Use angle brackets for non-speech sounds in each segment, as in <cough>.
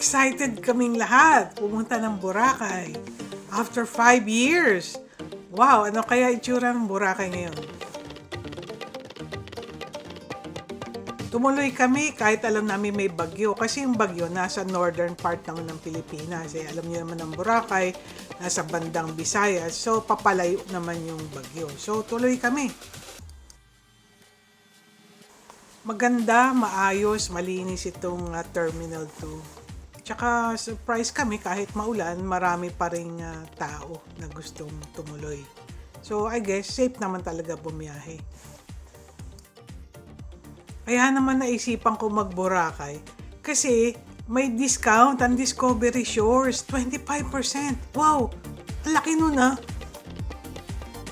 excited kaming lahat pumunta ng Boracay. After five years. Wow, ano kaya itsura ng Boracay ngayon? Tumuloy kami kahit alam namin may bagyo. Kasi yung bagyo nasa northern part naman ng Pilipinas. Eh, alam niyo naman ang Boracay, nasa bandang Visayas. So, papalayo naman yung bagyo. So, tuloy kami. Maganda, maayos, malinis itong ah, Terminal 2. Tsaka surprise kami kahit maulan, marami pa rin ah, tao na gustong tumuloy. So I guess safe naman talaga bumiyahe. Kaya naman naisipan ko mag-Boracay kasi may discount ang Discovery Shores, 25%. Wow! Laki nun ah!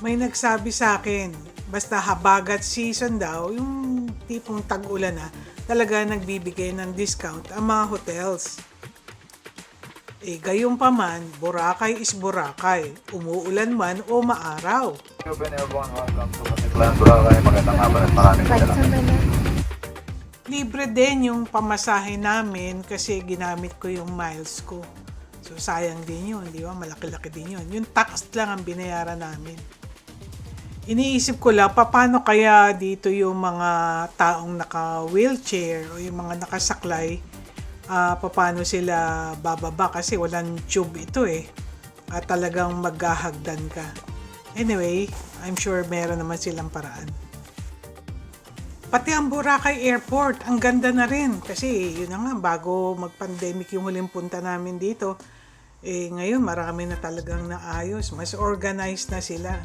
May nagsabi sa akin, basta habagat season daw, yung tipong tag-ulan na, talaga nagbibigay ng discount ang mga hotels. Eh, gayon pa man, Boracay is Boracay. Umuulan man o maaraw. Everyone, welcome to Matiklan, Boracay. Magandang hapon at maraming salamat. Libre din yung pamasahe namin kasi ginamit ko yung miles ko. So, sayang din yun, di ba? Malaki-laki din yun. Yung tax lang ang binayaran namin. Iniisip ko lang, paano kaya dito yung mga taong naka-wheelchair o yung mga nakasaklay, ah paano sila bababa kasi walang tube ito eh. At talagang maghahagdan ka. Anyway, I'm sure meron naman silang paraan. Pati ang Boracay Airport, ang ganda na rin. Kasi yun na nga, bago mag-pandemic yung huling punta namin dito, eh ngayon marami na talagang naayos. Mas organized na sila.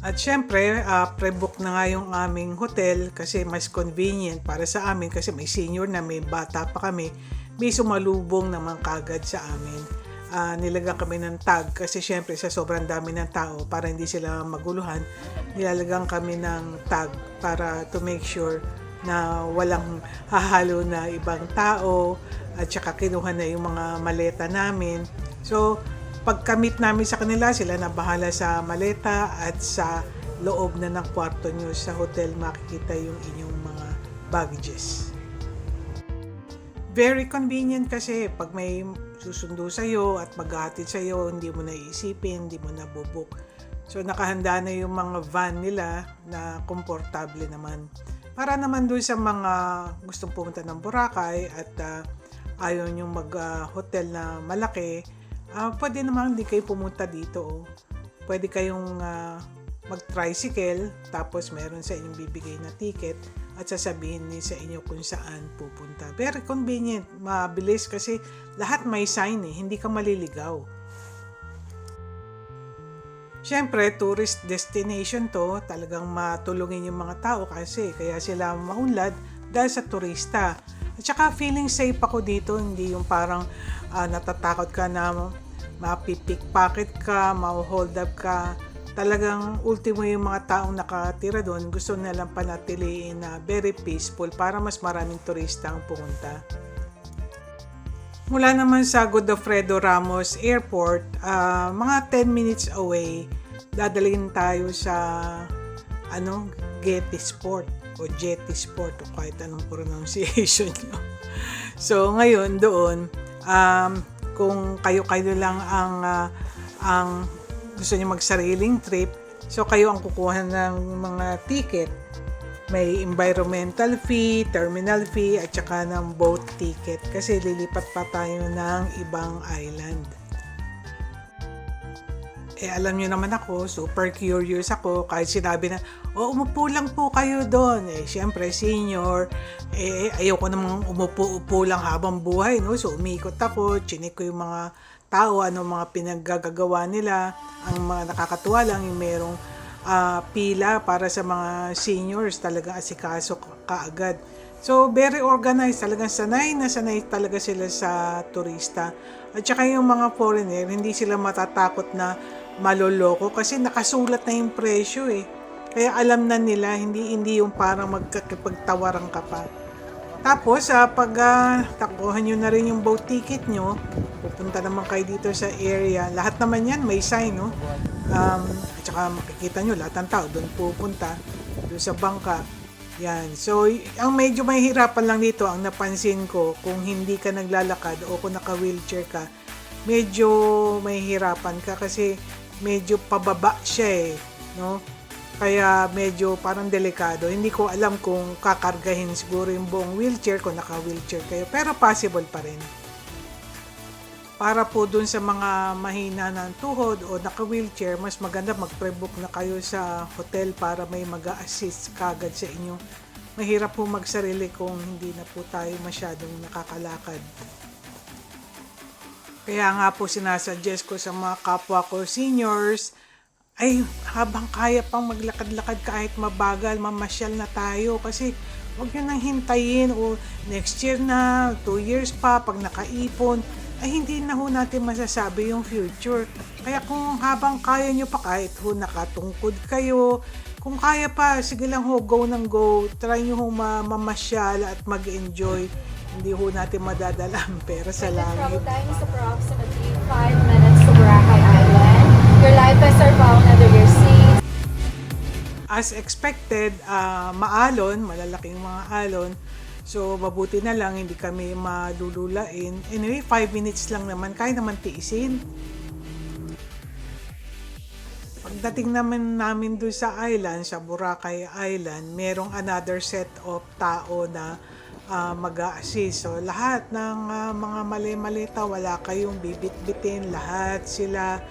At syempre, ah, pre-book na nga yung aming hotel kasi mas convenient para sa amin kasi may senior na may bata pa kami. May sumalubong naman kagad sa amin. Ah, nilagyan kami ng tag kasi syempre sa sobrang dami ng tao para hindi sila maguluhan, nilalagyan kami ng tag para to make sure na walang hahalo na ibang tao at saka kinuha na yung mga maleta namin. So, pagkamit namin sa kanila, sila na bahala sa maleta at sa loob na ng kwarto nyo sa hotel makikita yung inyong mga baggages. Very convenient kasi pag may susundo sa'yo at maghahatid sa'yo, hindi mo na iisipin, hindi mo na bubuk. So nakahanda na yung mga van nila na komportable naman. Para naman doon sa mga gustong pumunta ng Boracay at ah, ayaw yung mag-hotel na malaki, ah, pwede naman hindi kayo pumunta dito. oh. Pwede kayong ah, mag-tricycle tapos meron sa inyong bibigay na ticket at sasabihin ni sa inyo kung saan pupunta. Very convenient, mabilis kasi lahat may sign eh, hindi ka maliligaw. Siyempre, tourist destination to, talagang matulungin yung mga tao kasi kaya sila maunlad dahil sa turista. At saka feeling safe ako dito, hindi yung parang ah, natatakot ka na mapipickpocket ka, ma-hold up ka. Talagang ultimo yung mga taong nakatira doon, gusto nilang panatiliin na very peaceful para mas maraming turista ang pumunta. Mula naman sa Godofredo Ramos Airport, ah, mga 10 minutes away, dadalhin tayo sa ano, Getty Sport o Jetty Sport o kahit anong pronunciation <laughs> nyo. So, ngayon doon, um, kung kayo-kayo lang ang, ah, ang gusto niyo magsariling trip, so kayo ang kukuha ng mga ticket may environmental fee, terminal fee, at saka ng boat ticket kasi lilipat pa tayo ng ibang island. Eh alam nyo naman ako, super curious ako kahit sinabi na, oh umupo lang po kayo doon. Eh syempre senior, eh ayoko namang umupo-upo lang habang buhay. No? So umikot ako, chinik ko yung mga tao, ano mga pinaggagawa nila. Ang mga nakakatuwa lang yung merong ah, pila para sa mga seniors talagang asikaso ka- kaagad. So, very organized. Talagang sanay na sanay talaga sila sa turista. At saka yung mga foreigner, hindi sila matatakot na maloloko kasi nakasulat na yung presyo eh. Kaya alam na nila, hindi hindi yung parang magkakipagtawaran ka pa. Tapos, ah, pag uh, takuhan nyo na rin yung boat ticket nyo, pupunta naman kayo dito sa area. Lahat naman yan, may sign, no? Um, at saka makikita nyo, lahat ng tao doon pupunta, doon sa bangka. Yan. So, ang medyo mahihirapan lang dito, ang napansin ko, kung hindi ka naglalakad o kung naka-wheelchair ka, medyo mahihirapan ka kasi medyo pababa siya eh. No? Kaya medyo parang delikado. Hindi ko alam kung kakargahin siguro yung buong wheelchair kung naka-wheelchair kayo. Pero possible pa rin. Para po dun sa mga mahina ng tuhod o naka-wheelchair, mas maganda mag-pre-book na kayo sa hotel para may mag assist kagad sa inyo. Mahirap po magsarili kung hindi na po tayo masyadong nakakalakad. Kaya nga po sinasuggest ko sa mga kapwa ko seniors, ay habang kaya pang maglakad-lakad kahit mabagal, mamasyal na tayo kasi huwag nyo nang hintayin o next year na, two years pa, pag nakaipon, ay hindi na ho natin masasabi yung future. Kaya kung habang kaya nyo pa kahit ho nakatungkod kayo, kung kaya pa, sige lang ho, go ng go, try nyo ho ma- mamasyal at mag-enjoy. Hindi ho natin madadala ang pera sa The travel langit. time is approximately 5 minutes to Boracay Island. Your life vests are found under your seat. as expected, ah, maalon, malalaking mga alon. So, mabuti na lang, hindi kami madululain. Anyway, 5 minutes lang naman, kaya naman tiisin. Pagdating naman namin doon sa island, sa Boracay Island, merong another set of tao na uh, mag assist So, lahat ng ah, mga mali-malita, wala kayong bibit-bitin, lahat sila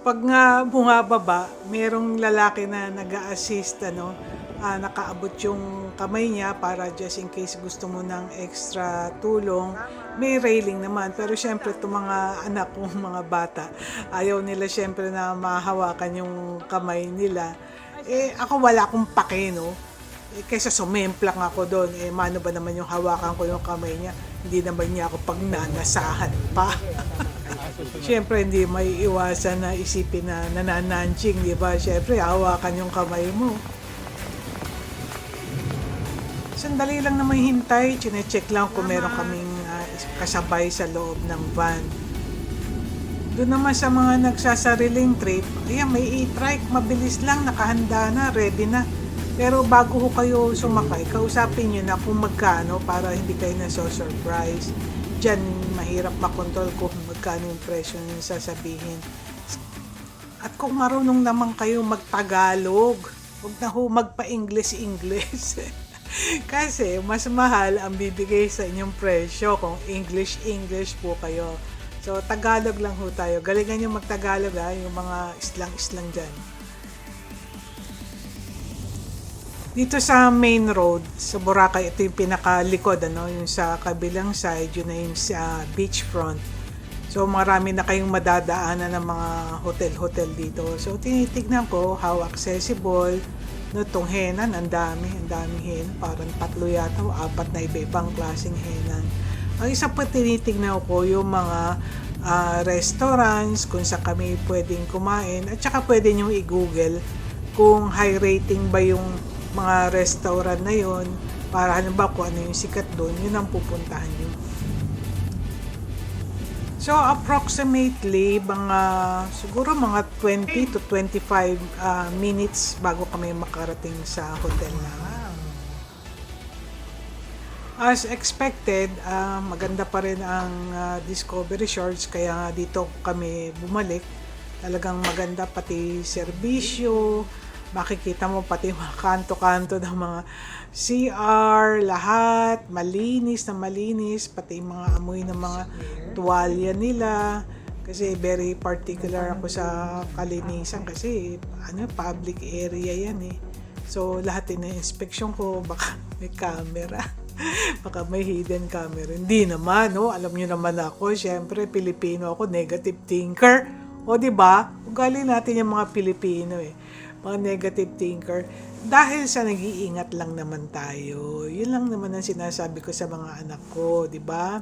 pag nga bumababa, merong lalaki na nag assist ano, ah, nakaabot yung kamay niya para just in case gusto mo ng extra tulong. May railing naman, pero syempre itong mga anak kong <laughs> mga bata, ayaw nila syempre na mahawakan yung kamay nila. Eh, ako wala akong pake, no? Eh, kaysa sumemplang ako doon, eh, mano ba naman yung hawakan ko yung kamay niya? Hindi naman niya ako pagnanasahan pa. <laughs> Siyempre, hindi may iwasan na isipin na nanananching, di ba? Siyempre, hawakan yung kamay mo. Sandali lang naman hintay, chinecheck lang kung meron kaming ah, kasabay sa loob ng van. Doon naman sa mga nagsasariling trip, ayan, may e-trike, mabilis lang, nakahanda na, ready na. Pero bago ho kayo sumakay, kausapin nyo na kung magkano para hindi kayo na-surprise. Diyan, mahirap makontrol kung magkano yung presyo yung sasabihin. At kung marunong naman kayo magtagalog, huwag na ho magpa-English-English. <laughs> Kasi mas mahal ang bibigay sa inyong presyo kung English-English po kayo. So, Tagalog lang ho tayo. Galingan nyo magtagalog ha, yung mga islang-islang dyan. Dito sa main road, sa Boracay, ito yung pinakalikod, ano, yung sa kabilang side, yun na yung sa beachfront. So, marami na kayong madadaanan ng mga hotel-hotel dito. So, tinitignan ko how accessible, no, tong henan, ang dami, ang daming henan, parang tatlo yata o apat na iba-ibang klaseng henan. Ang isa pa tinitignan ko yung mga ah, restaurants, kung sa kami pwedeng kumain, at saka pwede nyo i-google kung high rating ba yung mga restaurant na yon para halimbawa kung ano yung sikat doon, yun ang pupuntahan nyo. So, approximately, mga, siguro mga 20 to 25 ah, minutes bago kami makarating sa hotel namin. As expected, ah, maganda pa rin ang ah, Discovery Shores kaya dito kami bumalik. Talagang maganda pati serbisyo, makikita mo pati mga kanto-kanto ng mga CR, lahat, malinis na malinis, pati mga amoy ng mga tuwalya nila. Kasi very particular ako sa kalinisan kasi ano, public area yan eh. So, lahat na inspection ko, baka <laughs> may camera. <laughs> baka may hidden camera. Hindi naman, no? Alam niyo naman ako, syempre, Pilipino ako, negative thinker. O, di ba? Ugali natin yung mga Pilipino eh. Mga negative thinker. Dahil sa nag-iingat lang naman tayo. Yun lang naman ang sinasabi ko sa mga anak ko, di ba?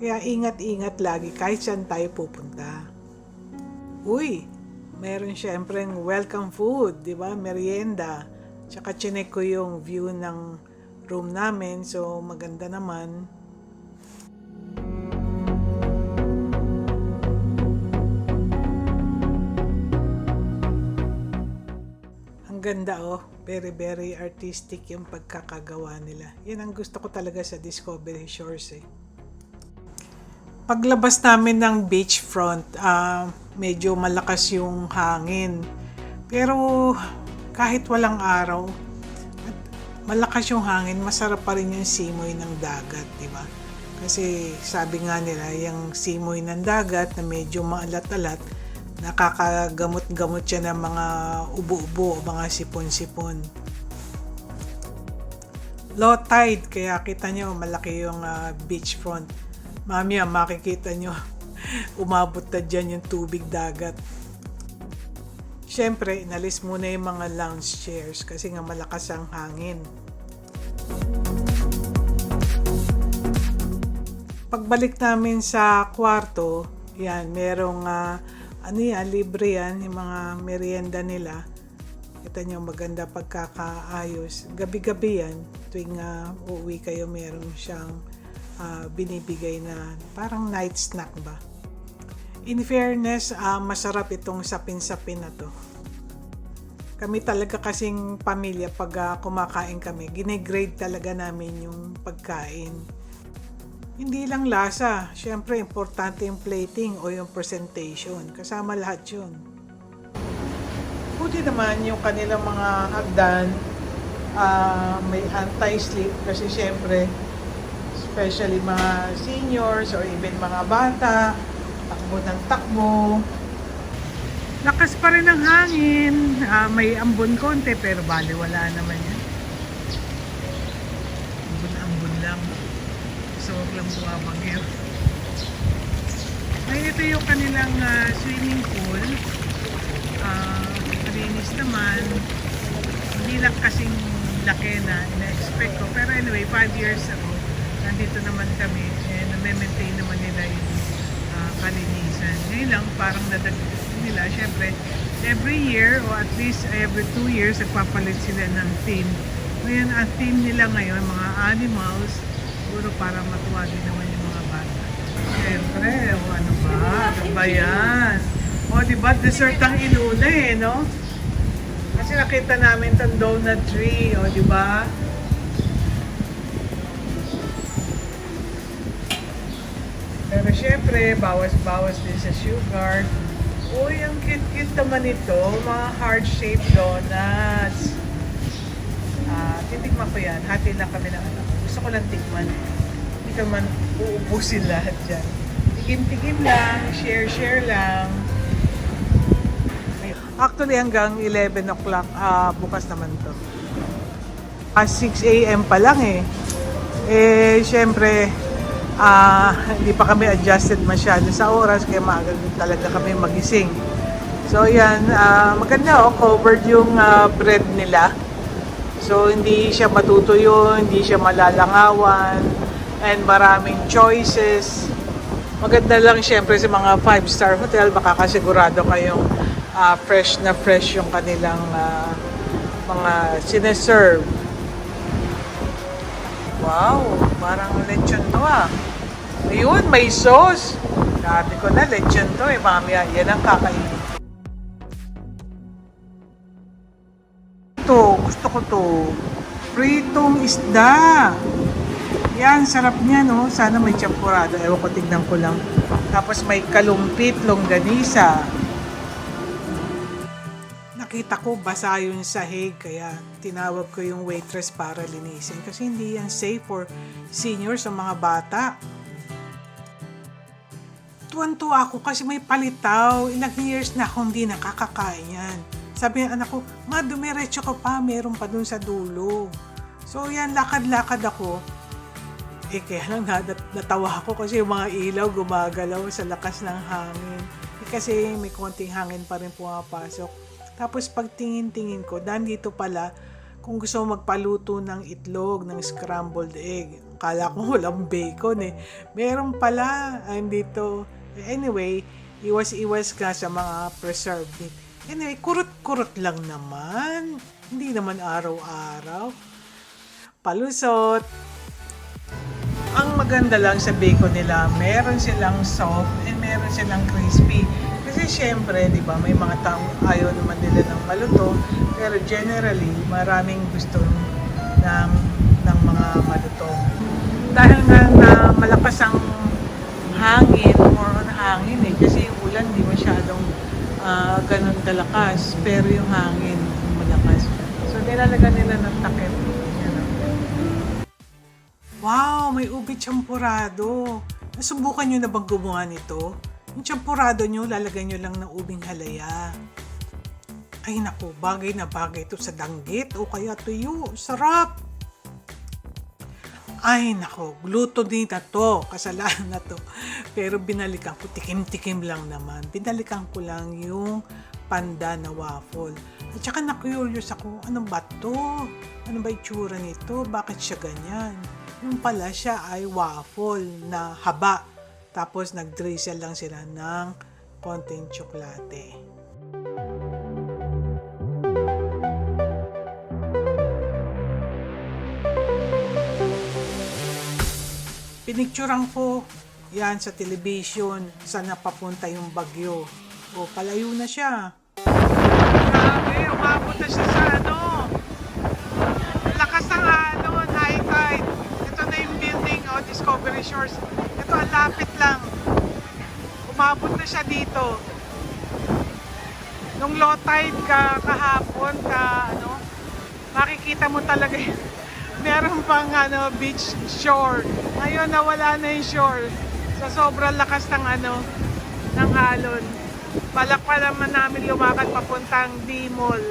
Kaya ingat-ingat lagi kahit saan tayo pupunta. Uy, meron syempre welcome food, di ba? Merienda. Tsaka chinek ko yung view ng room namin. So, maganda naman. Ganda oh. Very, very artistic yung pagkakagawa nila. Yan ang gusto ko talaga sa Discovery Shores eh. Paglabas namin ng beachfront, ah, medyo malakas yung hangin. Pero kahit walang araw, at malakas yung hangin, masarap pa rin yung simoy ng dagat, di ba? Kasi sabi nga nila, yung simoy ng dagat na medyo maalat-alat, nakakagamot-gamot siya ng mga ubo-ubo mga sipon-sipon. Low tide, kaya kita nyo malaki yung ah, beachfront. Mamaya makikita nyo, <laughs> umabot na dyan yung tubig dagat. Siyempre, inalis muna yung mga lounge chairs kasi nga malakas ang hangin. Pagbalik namin sa kwarto, yan, merong ah, ano yan, libre yan, yung mga merienda nila. Kita nyo, maganda pagkakaayos. Gabi-gabi yan, tuwing ah, uuwi kayo, meron siyang ah, binibigay na parang night snack ba. In fairness, ah, masarap itong sapin-sapin na to. Kami talaga kasing pamilya pag ah, kumakain kami, ginegrade talaga namin yung pagkain. Hindi lang lasa, syempre importante yung plating o yung presentation. Kasama lahat yun. Buti naman yung kanilang mga hagdan, ah, may anti-slip kasi syempre, especially mga seniors or even mga bata, takbo ng takbo. Lakas pa rin ang hangin, Ah, may ambon konti pero bali wala naman yan. Ambon-ambon lang. So, huwag lang bumabagyo. Ngayon ito yung kanilang ah, swimming pool. Ah, malinis naman. Hindi lang kasing laki na ina-expect ko. Pero anyway, 5 years ago, nandito naman kami and na-maintain naman nila yung ah, kalinisan. Ngayon lang, parang nadagdag nila. Siyempre, every year or at least every 2 years, nagpapalit sila ng theme. Ngayon, ang theme nila ngayon, mga animals, siguro para matuwa din naman yung mga bata. Siyempre, o ano ba? Ano ba yan? O, di ba, dessert ang inuna eh, no? Kasi nakita namin itong donut tree, o, di ba? Pero syempre, bawas-bawas din sa sugar. Uy, ang cute-cute naman ito. Mga heart-shaped donuts. Ah, titikman ko yan. Hati lang kami ng anak. Gusto ko lang tikman. Hindi ka man uubusin lahat dyan. Tigim-tigim lang, share-share lang. Actually, hanggang 11 o'clock ah, bukas naman to. Ah, 6 a.m. pa lang eh. Eh, syempre, ah, hindi pa kami adjusted masyado sa oras, kaya maaga talaga kami magising. So, yan, ah, maganda oh, covered yung ah, bread nila. So, hindi siya matutuyo, hindi siya malalangawan, and maraming choices. Maganda lang syempre sa mga 5-star hotel, makakasigurado kayong ah, fresh na fresh yung kanilang ah, mga sineserve. Wow, parang lechon to ah. Ayun, may sauce. Sabi ko na, lechon to eh. Mamaya, yan ang kakainin. Ito, gusto ko to. Pritong isda. Yan, sarap niya, no? Sana may champurado. Ewan ko, tignan ko lang. Tapos may kalumpit, longganisa. Nakita ko, basa yung sahig. Kaya tinawag ko yung waitress para linisin. Kasi hindi yan safe for seniors o mga bata. Tuwan-tuwa ako kasi may palitaw. Ilang years na akong hindi nakakakain yan. Sabi ng anak ko, ma, dumiretso ka pa, meron pa dun sa dulo. So yan, lakad-lakad ako. Eh, kaya lang nat- natawa ako kasi yung mga ilaw gumagalaw sa lakas ng hangin. Eh, kasi may konting hangin pa rin pumapasok. Tapos pagtingin-tingin ko, nandito pala, kung gusto magpaluto ng itlog, ng scrambled egg. Kala ko walang bacon eh. Meron pala, andito. Anyway, iwas-iwas ka sa mga preserved meat. Anyway, kurot-kurot lang naman. Hindi naman araw-araw. Palusot. Ang maganda lang sa bacon nila, meron silang soft and meron silang crispy. Kasi syempre, di ba, may mga taong ayaw naman nila ng malutong. Pero generally, maraming gusto ng, ng mga malutong. Dahil nga na malakas ang hangin, more on hangin eh. Kasi ulan di masyadong ah, ganun kalakas. Pero yung hangin malakas. So nilalagan nila ng takip. Oh. Wow, may ubi champurado. Nasubukan nyo na bang gumawa nito? Yung champurado nyo, lalagay nyo lang ng ubing halaya. Ay naku, bagay na bagay ito sa danggit o kaya tuyo. Sarap! Ay nako, gluttony na to, kasalanan na to. Pero binalikan ko, tikim-tikim lang naman. Binalikan ko lang yung panda na waffle. At saka na-curious ako, ano ba to? Ano ba itsura nito? Bakit siya ganyan? Yung pala siya ay waffle na haba. Tapos nag-drizzle lang sila ng konting tsokolate. Pinicturean ko yan sa television saan napapunta yung bagyo. O, palayo na siya. Grabe, umabot na siya sa ano. Lakas ng alon, high tide. Ito na yung building, oh, Discovery Shores. Ito, ang lapit lang. Umabot na siya dito. Nung low tide ka kahapon, ka ano, makikita mo talaga <laughs> yun. Meron pang ano, beach shore. Ngayon nawala na yung shore. Sa sobrang lakas ng ano, ng alon. Balak pa naman namin lumakad papuntang D-Mall.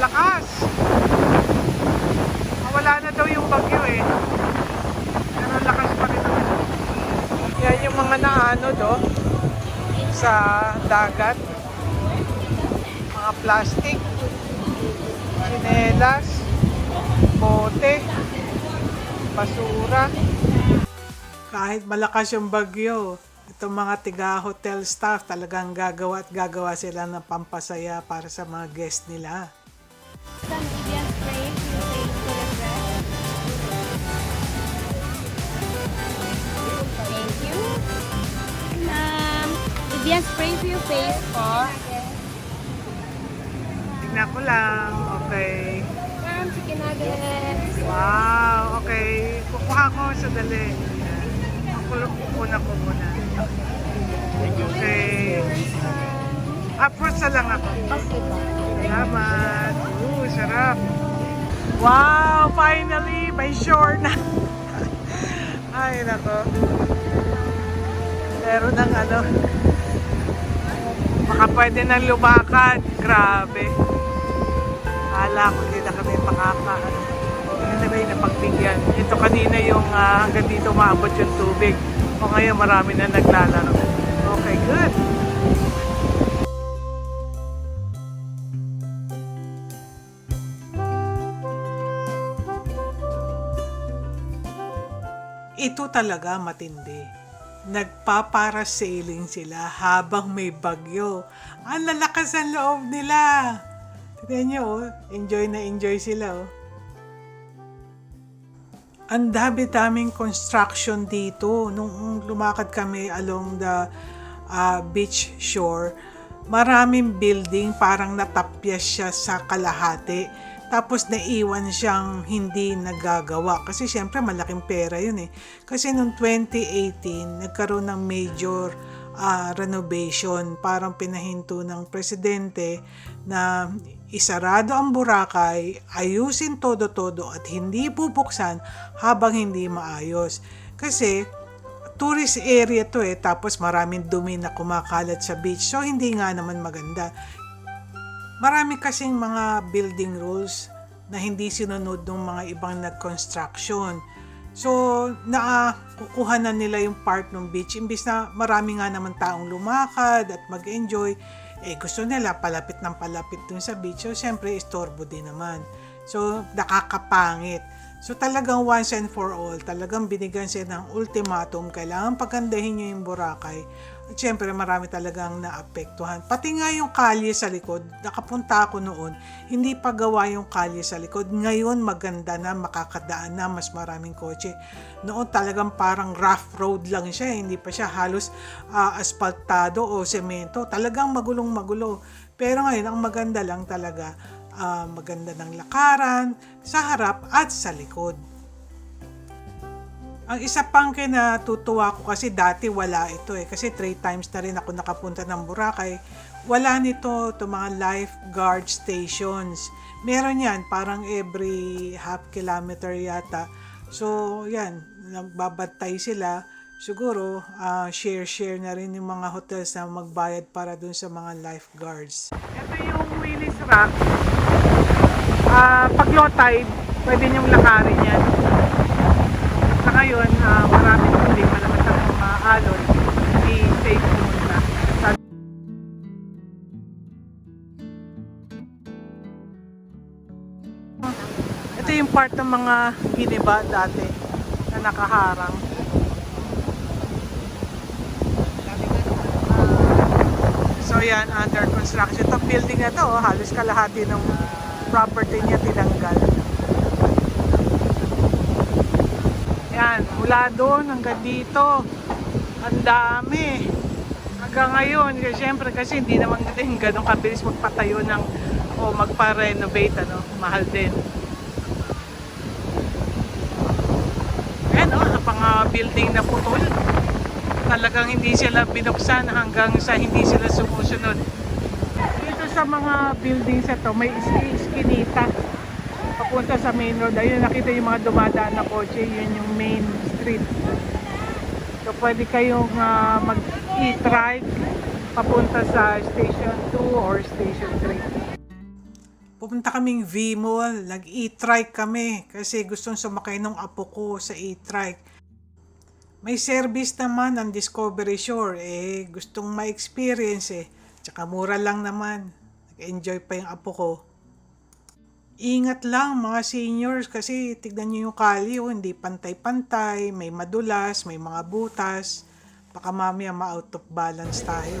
Lakas! Wala na daw yung bagyo eh. Pero lakas pa rin naman. Yan yung mga naano do sa dagat. Plastic, sinelas, bote, basura. Kahit malakas yung bagyo, itong mga tiga hotel staff talagang gagawa at gagawa sila ng pampasaya para sa mga guest nila. Thank you. Um, Indian spray for your face po. Tignan ko lang. Okay. Ma'am, chicken nuggets. Wow, okay. Kukuha ko sa dali. Ako kukunan ko muna. Okay. Approach na lang ako. Okay po. Salamat. Ooh, sarap. Wow, finally, may shore na. <laughs> Ay, nako. Meron ng ano. Baka pwede nang lumakad. Grabe. Hala ko hindi na kami makaka. Ano, Anyway, napagbigyan. Ito kanina yung ah, hanggang dito maabot yung tubig. O ngayon marami na naglalaro. Okay, good. Ito talaga matindi. Nagpaparasailing sila habang may bagyo. Ang lalakas ang loob nila. Tignan nyo, oh. enjoy na enjoy sila. Oh. Ang dami-daming construction dito. Nung lumakad kami along the ah, beach shore, maraming building parang natapyas siya sa kalahati. Tapos naiwan siyang hindi nagagawa. Kasi syempre malaking pera yun eh. Kasi noong 2018, nagkaroon ng major ah, renovation. Parang pinahinto ng presidente na isarado ang Boracay, ayusin todo-todo at hindi bubuksan habang hindi maayos. Kasi tourist area to eh, tapos maraming dumi na kumakalat sa beach. So hindi nga naman maganda. Marami kasing mga building rules na hindi sinunod ng mga ibang nag-construction. So, nakukuha na nila yung part ng beach. Imbis na marami nga naman taong lumakad at mag-enjoy, eh gusto nila palapit ng palapit dun sa beach. So, syempre, istorbo din naman. So, nakakapangit. So, talagang once and for all, talagang binigyan siya ng ultimatum. Kailangan pagandahin nyo yung Boracay At syempre, marami talagang naapektuhan. Pati nga yung kalye sa likod, nakapunta ako noon, hindi pa gawa yung kalye sa likod. Ngayon, maganda na, makakadaan na, mas maraming kotse. Noon talagang parang rough road lang siya, hindi pa siya halos ah, asfaltado o semento. Talagang magulong magulo. Pero ngayon, ang maganda lang talaga, ah, maganda ng lakaran, sa harap at sa likod. Ang isa pang kinatutuwa ko kasi dati wala ito eh. Kasi three times na rin ako nakapunta ng Boracay. Wala nito ito mga lifeguard stations. Meron yan parang every half kilometer yata. So yan, nagbabantay sila. Siguro ah, share-share na rin yung mga hotels na magbayad para dun sa mga lifeguards. Ito yung Willis Rock. Ah, pag low tide, pwede niyong lakarin yan sa ngayon, uh, maraming hindi pa naman sa mga alon, hindi safe muna. Ito yung part ng mga giniba dati na nakaharang. So yan, under construction. Itong building na to, halos kalahati ng property niya tinanggal. Yan, mula doon hanggang dito. Ang dami. Hanggang ngayon, kasi kasi hindi naman din ganun kabilis magpatayo ng o magpa-renovate, ano, mahal din. Ayan, oh, ang mga building na putol. Talagang hindi sila binuksan hanggang sa hindi sila sumusunod. Dito sa mga buildings ito, may iski- iskinita papunta sa main road. Ayun, nakita yung mga dumadaan na kotse. Yun yung main street. So, pwede kayong ah, mag-e-trike papunta sa Station 2 or Station 3. Pupunta kaming V-Mall. Nag-e-trike kami kasi gustong sumakay ng apo ko sa e-trike. May service naman ang Discovery Shore. Eh, gustong ma-experience eh. Tsaka mura lang naman. Nag-enjoy pa yung apo ko. Ingat lang mga seniors kasi tignan nyo yung kali, oh, hindi pantay-pantay, may madulas, may mga butas. Baka mamaya ma-out of balance tayo.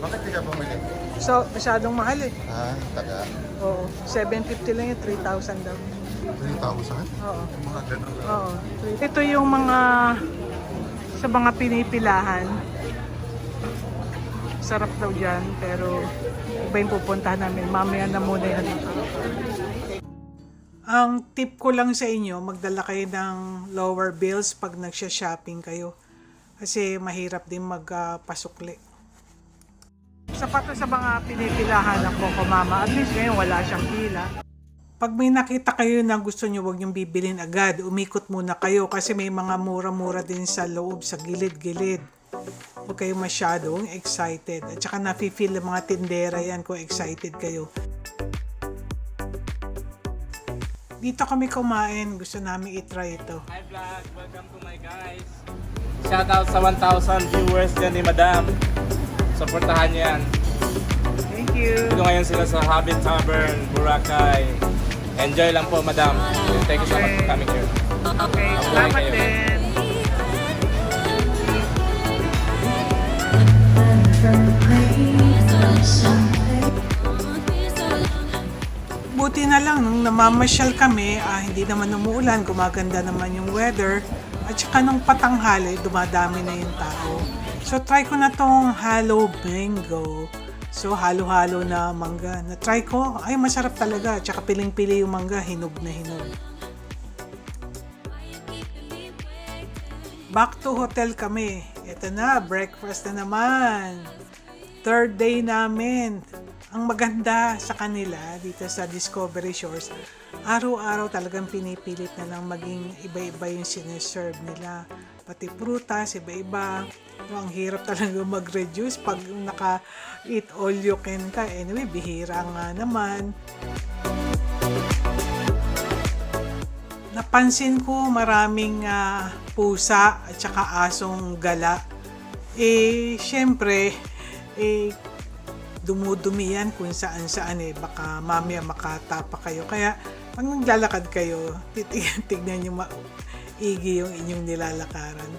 Bakit ka bumili? So, masyadong mahal eh. Ah, taga. Oo, 750 lang yun, 3,000 daw. 3,000? Oo. Mga ganun. Oo. Ito yung mga sa mga pinipilahan. Sarap daw dyan, pero iba yung pupuntahan namin. Mamaya na muna yan. Ang tip ko lang sa inyo, magdala kayo ng lower bills pag nagsha-shopping kayo. Kasi mahirap din magpasukli. Sapat na sa mga pinipilahan ng Coco Mama. At least ngayon wala siyang pila. Pag may nakita kayo na gusto nyo, huwag niyong bibilin agad. Umikot muna kayo kasi may mga mura-mura din sa loob, sa gilid-gilid. Huwag kayo masyadong excited. At saka nafe-feel ng mga tindera yan kung excited kayo. Dito kami kumain. Gusto namin itry ito. Hi vlog, welcome to my guys. Shout out sa 1,000 viewers dyan ni Madam. Supportahan niyo yan. Thank you. Dito ngayon sila sa Habit Tavern, Boracay. Enjoy lang po, Madam. Thank you so much for coming here. Okay, salamat din. Buti na lang nung namamasyal kami, ah, hindi naman umuulan, gumaganda naman yung weather. At saka nung patanghali, dumadami na yung tao. So try ko na tong halo mango. So halo-halo na mangga. Na-try ko, ay masarap talaga. At saka piling-pili yung mangga, hinog na hinog. Back to hotel kami. Ito na, breakfast na naman. Third day namin. Ang maganda sa kanila dito sa Discovery Shores, araw-araw talagang pinipilit na lang maging iba-iba yung sineserve nila. Pati prutas, iba-iba. No, ang hirap talaga <laughs> mag-reduce pag naka-eat all you can ka. Anyway, bihira nga naman. napansin ko maraming ah, pusa at saka asong gala. Eh, syempre, eh, dumudumi yan kung saan saan eh. Baka mamaya makatapa kayo. Kaya, pag naglalakad kayo, titig- <laughs> tignan nyo maigi yung inyong nilalakaran.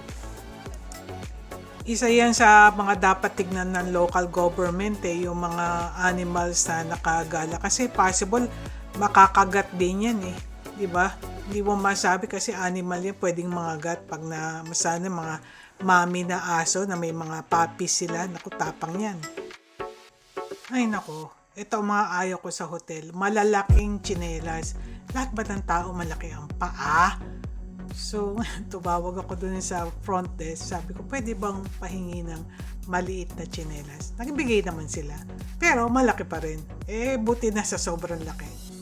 Isa yan sa mga dapat tignan ng local government eh, yung mga animals na nakagala. Kasi possible makakagat din yan eh. Di ba? Hindi mo masabi kasi animal yan pwedeng mangagat pag na masana mga mami na aso na may mga puppies sila. Naku, tapang yan. Ay nako, ito ang mga ayaw ko sa hotel. Malalaking tsinelas. Lahat ba ng tao malaki ang paa? So, <laughs> tumawag ako dun sa front desk. Sabi ko, pwede bang pahingi ng maliit na tsinelas? Nagbigay naman sila. Pero malaki pa rin. Eh, buti na sa sobrang laki.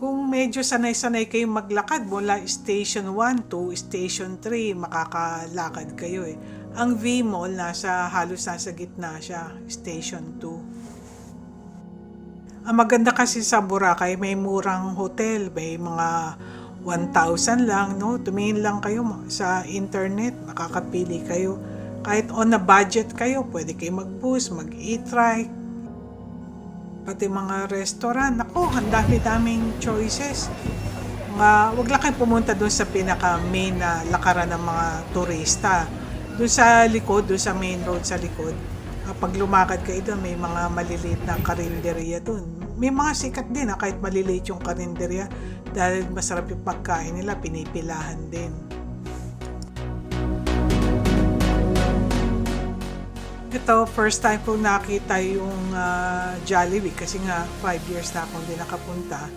Kung medyo sanay-sanay kayong maglakad mula Station 1 to Station 3, makakalakad kayo eh. Ang V-Mall, nasa, halos nasa gitna siya, Station 2. Ang maganda kasi sa Boracay, may murang hotel, may mga 1,000 lang, no? Tumingin lang kayo sa internet, makakapili kayo. Kahit on a budget kayo, pwede kayo mag-boost, mag-e-try. Pati mga restaurant, ako, ang dami-daming choices. Mga, wag lang kayo pumunta doon sa pinaka-main na lakaran ng mga turista. Doon sa likod, doon sa main road sa likod, kapag lumakad kayo doon, may mga maliliit na karinderya doon. May mga sikat din, ha, kahit maliliit yung karinderya, dahil masarap yung pagkain nila, pinipilahan din. Ito, first time ko nakita yung ah, Jollibee kasi nga 5 years na akong din nakapunta.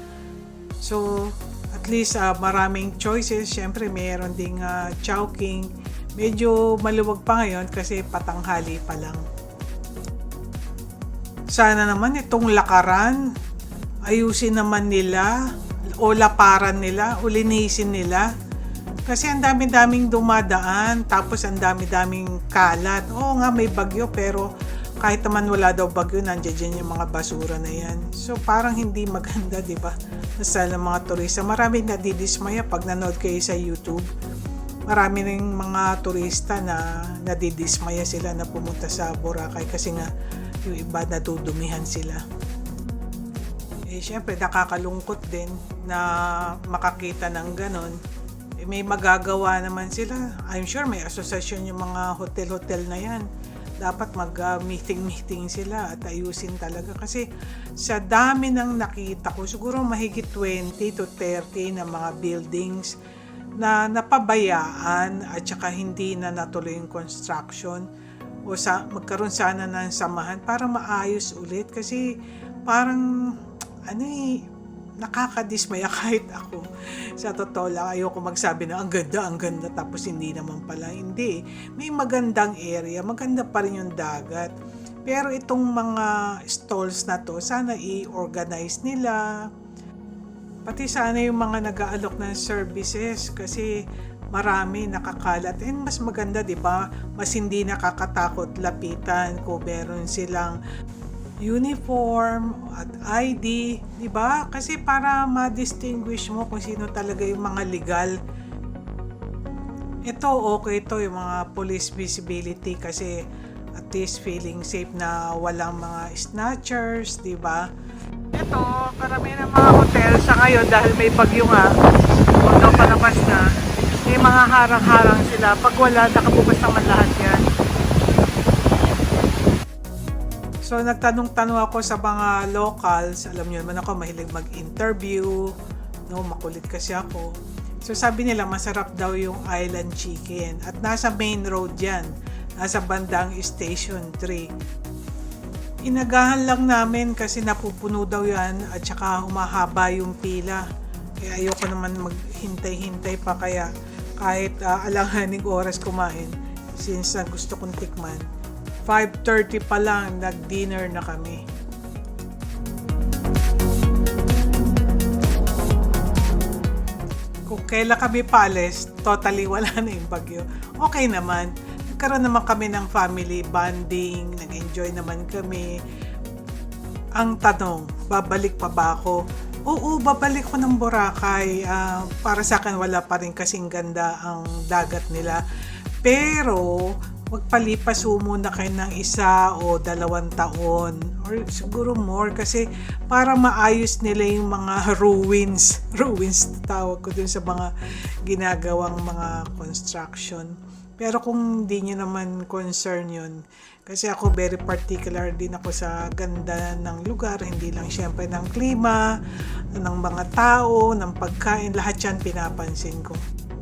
So, at least ah, maraming choices. Siyempre, mayroon ding uh, Chowking. Medyo maluwag pa ngayon kasi patanghali pa lang. Sana naman itong lakaran, ayusin naman nila o laparan nila o linisin nila. Kasi ang dami-daming dumadaan, tapos ang dami-daming kalat. Oo nga, may bagyo, pero kahit naman wala daw bagyo, nandiyan dyan yung mga basura na yan. So, parang hindi maganda, di ba? Sa ng mga turista. Marami nadidismaya pag nanood kayo sa YouTube. Marami rin mga turista na nadidismaya sila na pumunta sa Boracay kasi nga yung iba natudumihan sila. Eh, syempre, nakakalungkot din na makakita ng ganon. Eh, may magagawa naman sila. I'm sure may asosasyon yung mga hotel-hotel na yan. Dapat mag-meeting-meeting sila at ayusin talaga. Kasi sa dami ng nakita ko, siguro mahigit 20 to 30 na mga buildings na napabayaan at saka hindi na natuloy yung construction o sa, magkaroon sana ng samahan para maayos ulit kasi parang ano eh, nakakadismaya <laughs> kahit ako. Sa totoo lang, ayoko magsabi na ang ganda, ang ganda, tapos hindi naman pala. Hindi. May magandang area, maganda pa rin yung dagat. Pero itong mga stalls na to, sana i-organize nila. Pati sana yung mga nag-aalok ng services kasi marami nakakalat. And mas maganda, di ba? Mas hindi nakakatakot lapitan kung meron silang uniform at ID, di ba? Kasi para ma-distinguish mo kung sino talaga yung mga legal. Ito, okay to yung mga police visibility kasi at least feeling safe na walang mga snatchers, di ba? Ito, karamihan ng mga hotel sa ngayon dahil may bagyo nga, although palabas na, may mga harang-harang sila. Pag wala, nakabukas naman lahat yan. So nagtanong-tanong ako sa mga locals, alam niyo naman ako mahilig mag-interview, no, makulit kasi ako. So sabi nila masarap daw yung island chicken at nasa main road 'yan, nasa bandang station 3. Inagahan lang namin kasi napupuno daw 'yan at saka humahaba yung pila. Kaya ayoko naman maghintay-hintay pa kaya kahit uh, alanganing oras kumain since uh, gusto kong tikman 5.30 pa lang, nag-dinner na kami. Kung kailan kami palace, totally wala na yung bagyo. Okay naman. Nagkaroon naman kami ng family bonding, nag-enjoy naman kami. Ang tanong, babalik pa ba ako? Oo, babalik ko ng Boracay. Ah, para sa akin, wala pa rin kasing ganda ang dagat nila. Pero, magpalipas muna kayo ng isa o dalawang taon or siguro more kasi para maayos nila yung mga <laughs> ruins ruins tawag ko dun sa mga ginagawang mga construction Pero kung di nyo naman concern yun, kasi ako very particular din ako sa ganda ng lugar, hindi lang syempre ng klima, ng mga tao, ng pagkain, lahat yan pinapansin ko.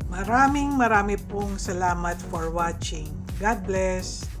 Maraming marami pong salamat for watching. God bless!